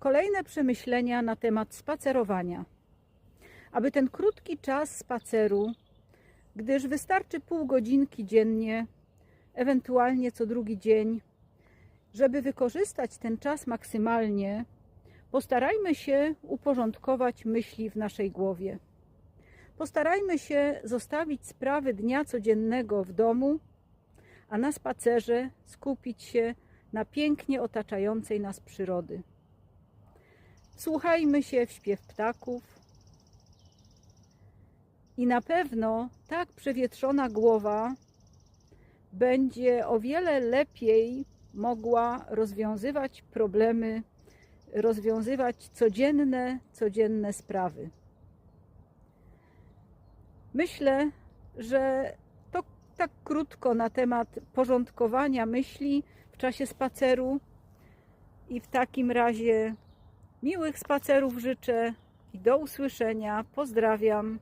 Kolejne przemyślenia na temat spacerowania. Aby ten krótki czas spaceru, gdyż wystarczy pół godzinki dziennie, ewentualnie co drugi dzień, żeby wykorzystać ten czas maksymalnie, postarajmy się uporządkować myśli w naszej głowie. Postarajmy się zostawić sprawy dnia codziennego w domu, a na spacerze skupić się na pięknie otaczającej nas przyrody. Słuchajmy się w śpiew ptaków i na pewno tak przewietrzona głowa będzie o wiele lepiej mogła rozwiązywać problemy, rozwiązywać codzienne, codzienne sprawy. Myślę, że to tak krótko na temat porządkowania myśli w czasie spaceru i w takim razie miłych spacerów życzę i do usłyszenia. Pozdrawiam.